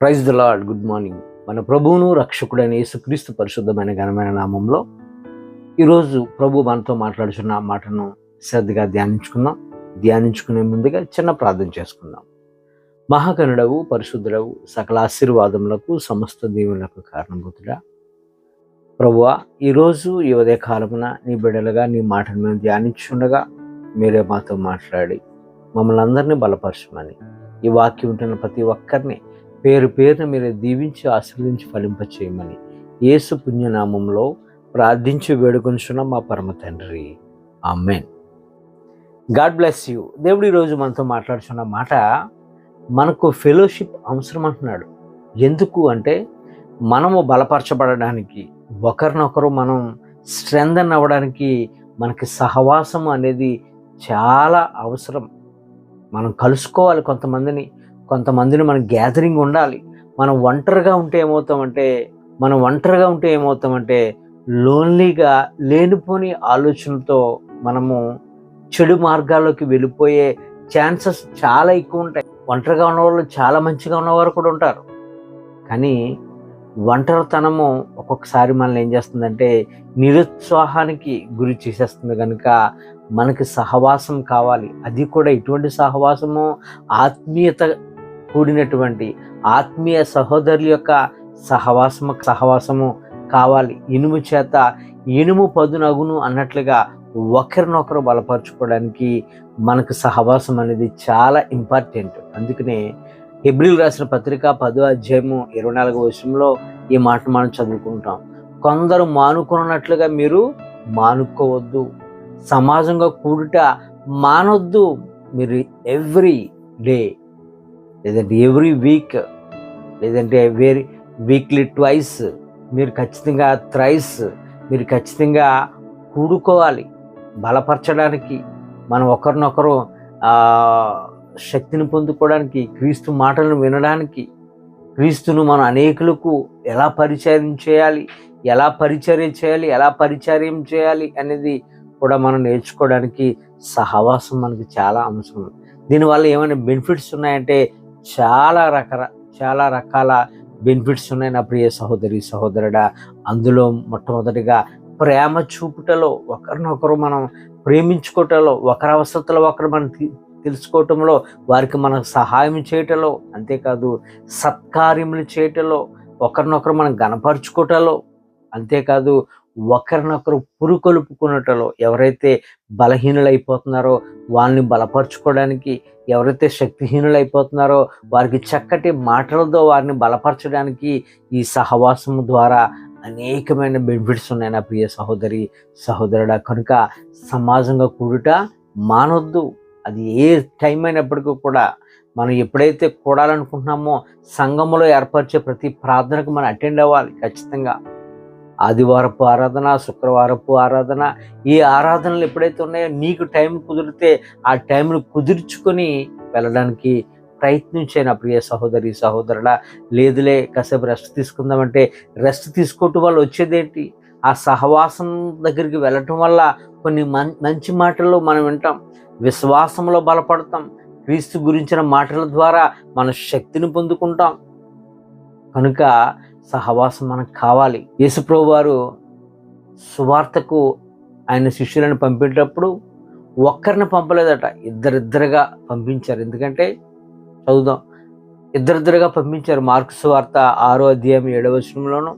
Praise the Lord good morning. మన ప్రభువును రక్షకుడైన యేసుక్రీస్తు పరిశుద్ధమైన ఘనమైన నామంలో ఈరోజు ప్రభు మనతో మాట్లాడుచున్న మాటను శ్రద్ధగా ధ్యానించుకుందాం. ధ్యానించుకునే ముందుగా చిన్న ప్రార్థన చేసుకుందాం. మహాకనుడవు పరిశుద్ధుడవు సకల ఆశీర్వాదములకు సమస్త దీవులకు కారణభూతుడా. ప్రభువా ఈరోజు ఈ ఉదయ కాలమున నీ బిడ్డలుగా నీ మాటను మేము ధ్యానించుండగా మీరే మాతో మాట్లాడి మమ్మల్ని అందరినీ బలపరచమని ఈ వాక్యం ఉంటున్న ప్రతి ఒక్కరిని పేరు పేరున మీరు దీవించి ఆశీర్వదించి ఫలింపచేయమని యేసు పుణ్యనామంలో ప్రార్థించి వేడుకొనిచున్న మా పరమ తండ్రి. ఆమెన్. God bless you. దేవుడు ఈరోజు మనతో మాట్లాడుతున్న మాట మనకు ఫెలోషిప్ అవసరం అంటున్నాడు. ఎందుకు అంటే మనము బలపరచబడడానికి ఒకరినొకరు మనం స్ట్రెంగ్ అవ్వడానికి మనకి సహవాసం అనేది చాలా అవసరం. మనం కలుసుకోవాలి కొంతమందిని కొంతమందిని మన గ్యాదరింగ్ ఉండాలి. మనం ఒంటరిగా ఉంటే ఏమవుతామంటే మనం ఒంటరిగా ఉంటే ఏమవుతామంటే లోన్లీగా లేనిపోని ఆలోచనలతో మనము చెడు మార్గాల్లోకి వెళ్ళిపోయే ఛాన్సెస్ చాలా ఎక్కువ ఉంటాయి. ఒంటరిగా ఉన్నవాళ్ళు చాలా మంచిగా ఉన్నవారు కూడా ఉంటారు. కానీ ఒంటరితనము ఒక్కొక్కసారి మనల్ని ఏం చేస్తుందంటే నిరుత్సాహానికి గురి చేసేస్తుంది. కనుక మనకి సహవాసం కావాలి. అది కూడా ఎటువంటి సహవాసము ఆత్మీయత కూడినటువంటి ఆత్మీయ సహోదరుల యొక్క సహవాసము సహవాసము కావాలి. ఇనుము చేత ఇనుము పదునగును అన్నట్లుగా ఒకరినొకరు బలపరచుకోవడానికి మనకు సహవాసం అనేది చాలా ఇంపార్టెంట్. అందుకనే ఎబ్రిల్ రాసిన పత్రిక పదో అధ్యాయము ఇరవై నాలుగో విషయంలో ఈ మాట మనం చదువుకుంటాం. కొందరు మానుకున్నట్లుగా మీరు మానుకోవద్దు. సమాజంగా కూడుట మానొద్దు. మీరు ఎవ్రీ డే లేదంటే ఎవ్రీ వీక్ లేదంటే వేరీ వీక్లీ ట్వైస్ మీరు ఖచ్చితంగా థ్రైస్ మీరు ఖచ్చితంగా కూడుకోవాలి బలపరచడానికి మనం ఒకరినొకరు శక్తిని పొందుకోవడానికి క్రీస్తు మాటలను వినడానికి క్రీస్తును మనం అనేకులకు ఎలా పరిచయం చేయాలి ఎలా పరిచర్య చేయాలి ఎలా పరిచర్యం చేయాలి అనేది కూడా మనం నేర్చుకోవడానికి సహవాసం మనకి చాలా అవసరం. దీనివల్ల ఏమైనా బెనిఫిట్స్ ఉన్నాయంటే చాలా రకర చాలా రకాల బెనిఫిట్స్ ఉన్నాయి నా ప్రియ సహోదరి సహోదరుడా. అందులో మొట్టమొదటిగా ప్రేమ చూపుటలో ఒకరినొకరు మనం ప్రేమించుకోవటంలో ఒకరి అవసరతలో ఒకరు మనం తెలుసుకోవటంలో వారికి మనం సహాయం చేయటంలో అంతేకాదు సత్కార్యములు చేయటంలో ఒకరినొకరు మనం గనపరుచుకోవటంలో అంతేకాదు ఒకరినొకరు పురుకొలుపుకున్నటలో ఎవరైతే బలహీనులైపోతున్నారో వాళ్ళని బలపరుచుకోవడానికి ఎవరైతే శక్తిహీనులైపోతున్నారో వారికి చక్కటి మాటలతో వారిని బలపరచడానికి ఈ సహవాసం ద్వారా అనేకమైన బెనిఫిట్స్ ఉన్నాయి నా ప్రియ సహోదరి సహోదరుడా. కనుక సమాజంగా కూడుట మానొద్దు. అది ఏ టైం అయినప్పటికీ కూడా మనం ఎప్పుడైతే కూడాలనుకుంటున్నామో సంఘములో ఏర్పరిచే ప్రతి ప్రార్థనకు మనం అటెండ్ అవ్వాలి ఖచ్చితంగా. ఆదివారపు ఆరాధన శుక్రవారపు ఆరాధన ఈ ఆరాధనలు ఎప్పుడైతే ఉన్నాయో నీకు టైం కుదిరితే ఆ టైంను కుదుర్చుకొని వెళ్ళడానికి ప్రయత్నించే నా ప్రియ సహోదరి సహోదరుడా? లేదులే కాసేపు రెస్ట్ తీసుకుందామంటే రెస్ట్ తీసుకోవటం వల్ల వచ్చేదేంటి? ఆ సహవాసం దగ్గరికి వెళ్ళటం వల్ల కొన్ని మంచి మాటలు మనం వింటాం విశ్వాసంలో బలపడతాం క్రీస్తు గురించిన మాటల ద్వారా మన శక్తిని పొందుకుంటాం. కనుక సహవాసం మనకు కావాలి. యేసుప్రభు వారు సువార్తకు ఆయన శిష్యులను పంపేటప్పుడు ఒక్కరిని పంపలేదట. ఇద్దరిద్దరుగా పంపించారు. ఎందుకంటే చదువుదాం. ఇద్దరిద్దరుగా పంపించారు. మార్క్స్ సువార్త ఆరో అధ్యాయం ఏడవ వచనంలోను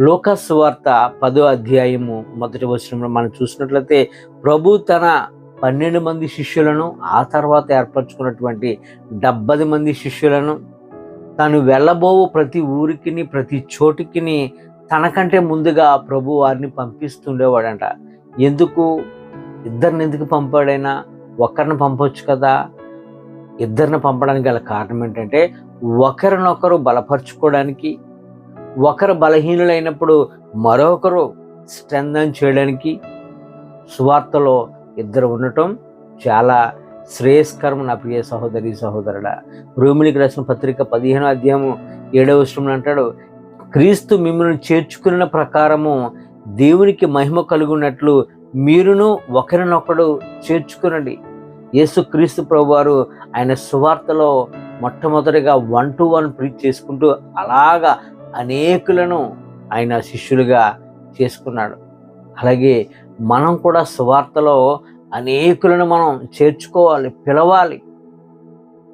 లోక సువార్త పదో అధ్యాయము మొదటి వచనంలో మనం చూసినట్లయితే ప్రభు తన పన్నెండు మంది శిష్యులను ఆ తర్వాత ఏర్పరచుకున్నటువంటి డెబ్బది మంది శిష్యులను తాను వెళ్ళబోవు ప్రతి ఊరికిని ప్రతి చోటికిని తనకంటే ముందుగా ప్రభు వారిని పంపిస్తుండేవాడంట. ఎందుకు? ఇద్దరిని ఎందుకు పంపాడైనా? ఒకరిని పంపొచ్చు కదా. ఇద్దరిని పంపడానికి గల కారణం ఏంటంటే ఒకరినొకరు బలపరుచుకోవడానికి ఒకరు బలహీనులైనప్పుడు మరొకరు స్ట్రెంగ్ చేయడానికి సువార్తలో ఇద్దరు ఉండటం చాలా శ్రేయస్కరం నా ప్రియ సహోదరి సహోదరుడా. రోమిలికి రాసిన పత్రిక పదిహేను అధ్యాయము ఏడవ విషయంలో అంటాడు క్రీస్తు మిమ్మల్ని చేర్చుకున్న ప్రకారము దేవునికి మహిమ కలుగున్నట్లు మీరును ఒకరినొకడు చేర్చుకునండి. యేసుక్రీస్తు ప్రభువారు ఆయన సువార్తలో మొట్టమొదటిగా వన్ టు వన్ ప్రీచ్ చేసుకుంటూ అలాగా అనేకులను ఆయన శిష్యులుగా చేసుకున్నాడు. అలాగే మనం కూడా సువార్తలో అనేకులను మనం చేర్చుకోవాలి పిలవాలి.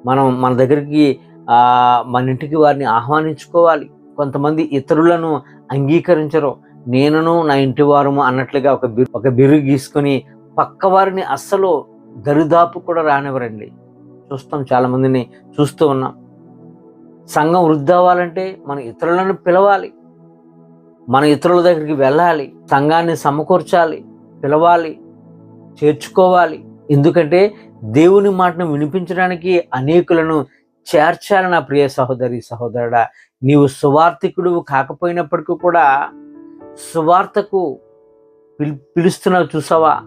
మనం మన దగ్గరికి మన ఇంటికి వారిని ఆహ్వానించుకోవాలి. కొంతమంది ఇతరులను అంగీకరించరు. నేనును నా ఇంటి వారము అన్నట్లుగా ఒక బిరు ఒక బిరు గీసుకొని పక్క వారిని అస్సలు దరిదాపు కూడా రానివ్వరండి. చూస్తాం చాలామందిని చూస్తూ ఉన్నాం. సంఘం వృద్ధి అవ్వాలంటే మన ఇతరులను పిలవాలి. మన ఇతరుల దగ్గరికి వెళ్ళాలి. సంఘాన్ని సమకూర్చాలి. పిలవాలి. చేర్చుకోవాలి. ఎందుకంటే దేవుని మాటను వినిపించడానికి అనేకులను చేర్చాలి నా ప్రియ సహోదరి సహోదరుడా. నీవు సువార్థికుడు కాకపోయినప్పటికీ కూడా సువార్తకు పిలు పిలుస్తున్నావు చూసావా?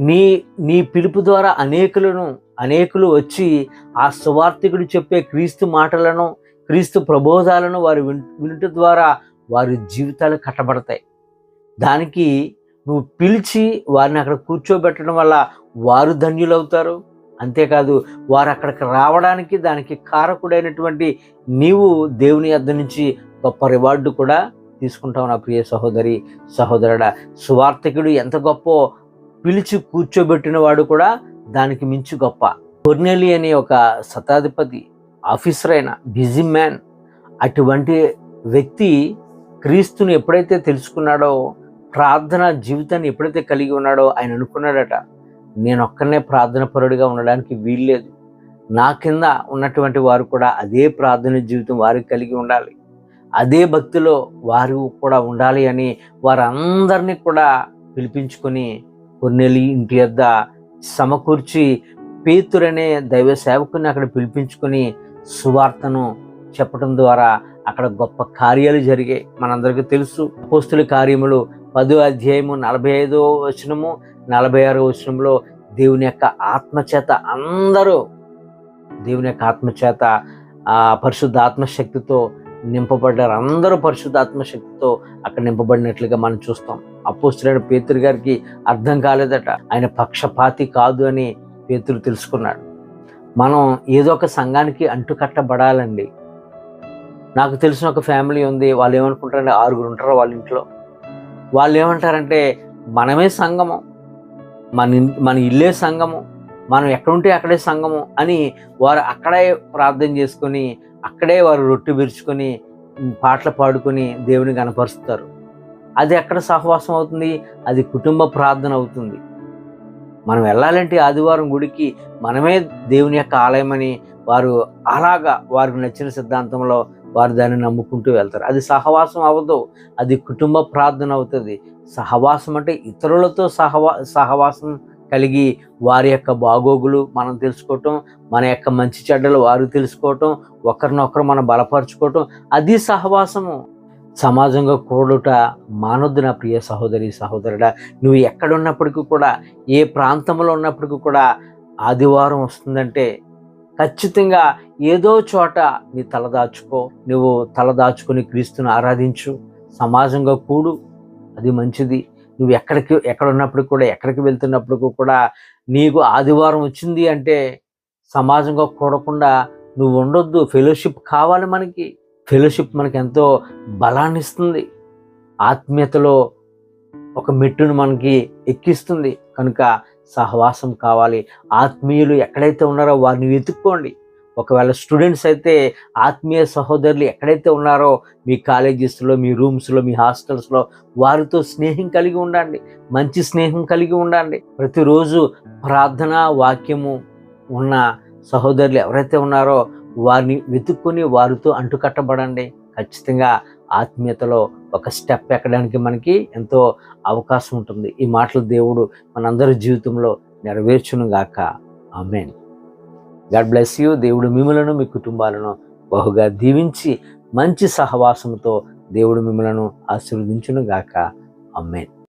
నీ నీ పిలుపు ద్వారా అనేకులను అనేకులు వచ్చి ఆ సువార్థికుడు చెప్పే క్రీస్తు మాటలను క్రీస్తు ప్రబోధాలను వారు వినుట ద్వారా వారి జీవితాలు కట్టబడతాయి. దానికి నువ్వు పిలిచి వారిని అక్కడ కూర్చోబెట్టడం వల్ల వారు ధన్యులవుతారు. అంతేకాదు వారు అక్కడికి రావడానికి దానికి కారకుడైనటువంటి నీవు దేవుని యొద్ద నుంచి గొప్ప రివార్డు కూడా తీసుకుంటావు నా ప్రియ సహోదరి సహోదరుడా. సువార్థకుడు ఎంత గొప్ప పిలిచి కూర్చోబెట్టిన వాడు కూడా దానికి మించి గొప్ప. కొర్నెలి అనే ఒక శతాధిపతి ఆఫీసర్ అయిన బిజీ మ్యాన్. అటువంటి వ్యక్తి క్రీస్తుని ఎప్పుడైతే తెలుసుకున్నాడో ప్రార్థన జీవితాన్ని ఎప్పుడైతే కలిగి ఉన్నాడో ఆయన అనుకున్నాడట నేను ఒక్కనే ప్రార్థన పరుడిగా ఉండడానికి వీల్లేదు. నా కింద ఉన్నటువంటి వారు కూడా అదే ప్రార్థన జీవితం వారికి కలిగి ఉండాలి. అదే భక్తిలో వారు కూడా ఉండాలి అని వారందరినీ కూడా పిలిపించుకొని కొన్నెలి ఇంటి వద్ద సమకూర్చి పేతురనే దైవ సేవకుని అక్కడ పిలిపించుకొని సువార్తను చెప్పడం ద్వారా అక్కడ గొప్ప కార్యాలు జరిగాయి. మనందరికీ తెలుసు పోస్తుల కార్యములు పదో అధ్యాయము నలభై ఐదో వచనము నలభై ఆరో వచనంలో దేవుని యొక్క ఆత్మచేత అందరూ దేవుని యొక్క ఆత్మచేత ఆ పరిశుద్ధ ఆత్మశక్తితో నింపబడ్డారు. అందరూ పరిశుద్ధ ఆత్మశక్తితో అక్కడ నింపబడినట్లుగా మనం చూస్తాం. అపోస్తులైన పేతురు గారికి అర్థం కాలేదట. ఆయన పక్షపాతి కాదు అని పేతురు తెలుసుకున్నాడు. మనం ఏదో ఒక సంఘానికి అంటుకట్టబడాలండి. నాకు తెలిసిన ఒక ఫ్యామిలీ ఉంది. వాళ్ళు ఏమనుకుంటారంటే ఆరుగురు ఉంటారు వాళ్ళ ఇంట్లో? వాళ్ళు ఏమంటారంటే మనమే సంగమం మన మన ఇల్లే సంఘము. మనం ఎక్కడుంటే అక్కడే సంఘము అని వారు అక్కడే ప్రార్థన చేసుకొని అక్కడే వారు రొట్టె విరుచుకొని పాటలు పాడుకొని దేవుని కనపరుస్తారు అది ఎక్కడ సహవాసం అవుతుంది? అది కుటుంబ ప్రార్థన అవుతుంది. మనం వెళ్ళాలంటే ఆదివారం గుడికి మనమే దేవుని యొక్క ఆలయమని వారు అలాగా వారికి నచ్చిన సిద్ధాంతంలో వారు దాన్ని నమ్ముకుంటూ వెళ్తారు. అది సహవాసం అవ్వదు. అది కుటుంబ ప్రార్థన అవుతుంది. సహవాసం అంటే ఇతరులతో సహవా సహవాసం కలిగి వారి యొక్క బాగోగులు మనం తెలుసుకోవటం మన యొక్క మంచి చెడ్డలు వారు తెలుసుకోవటం ఒకరినొకరు మనం బలపరుచుకోవటం అది సహవాసము. సమాజంగా కూడుట మానొద్దు నా ప్రియ సహోదరి సహోదరుడా. నువ్వు ఎక్కడున్నప్పటికీ కూడా ఏ ప్రాంతంలో ఉన్నప్పటికీ కూడా ఆదివారం వస్తుందంటే ఖచ్చితంగా ఏదో చోట నీ తలదాచుకో నువ్వు తలదాచుకొని క్రీస్తుని ఆరాధించు. సమాజంగా కూడు అది మంచిది. నువ్వు ఎక్కడికి ఎక్కడ ఉన్నప్పుడు కూడా ఎక్కడికి వెళ్తున్నప్పుడు కూడా నీకు ఆదివారం వచ్చింది అంటే సమాజంగా కూడకుండా నువ్వు ఉండొద్దు. ఫెలోషిప్ కావాలి మనకి. ఫెలోషిప్ మనకి ఎంతో బలాన్ని ఇస్తుంది. ఆత్మీయతలో ఒక మెట్టును మనకి ఎక్కిస్తుంది. కనుక సహవాసం కావాలి. ఆత్మీయులు ఎక్కడైతే ఉన్నారో వారిని వెతుక్కోండి. ఒకవేళ స్టూడెంట్స్ అయితే ఆత్మీయ సహోదరులు ఎక్కడైతే ఉన్నారో మీ కాలేజెస్లో మీ రూమ్స్లో మీ హాస్టల్స్లో వారితో స్నేహం కలిగి ఉండండి. మంచి స్నేహం కలిగి ఉండండి. ప్రతిరోజు ప్రార్థన వాక్యము ఉన్న సహోదరులు ఎవరైతే ఉన్నారో వారిని వెతుక్కొని వారితో అంటుకట్టబడండి. ఖచ్చితంగా ఆత్మీయతలో ఒక స్టెప్ ఎక్కడానికి మనకి ఎంతో అవకాశం ఉంటుంది. ఈ మాటలు దేవుడు మనందరి జీవితంలో నెరవేర్చును గాక. ఆమెన్. గాడ్ బ్లెస్ యూ దేవుడు మిమ్మలను మీ కుటుంబాలను బహుగా దీవించి మంచి సహవాసంతో దేవుడు మిమ్మలను ఆశీర్వదించును గాక. అమ్మేన్